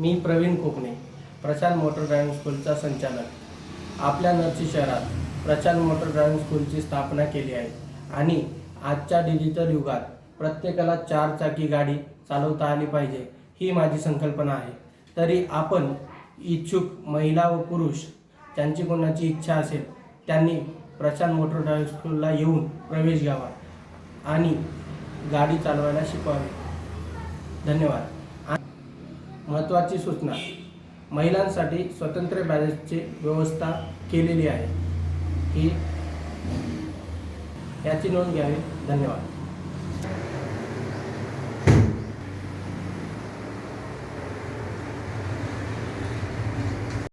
मी Praveen Kokane Prashant motor driving स्कूलचा संचालक. आपल्या नरसी शहरात प्रशांत मोटर ड्रायव्हिंग स्कूलची स्थापना केली आहे आणि आजच्या डिजिटल युगात प्रत्येकाला चार चाकी गाडी चालवता आली पाहिजे ही माझी संकल्पना आहे. तरी आपण इच्छुक महिला व पुरुष ज्यांची कोणाची इच्छा असेल त्यांनी प्रशांत मोटर ड्रायव्हिंग स्कूलला येऊन प्रवेश घ्यावा आणि गाडी चालवायला शिकवावी. धन्यवाद. महत्त्वाची सूचना. महिलांसाठी स्वतंत्र बॅलेन्सची व्यवस्था केलेली आहे. ही याची नोंद घ्यावी. धन्यवाद.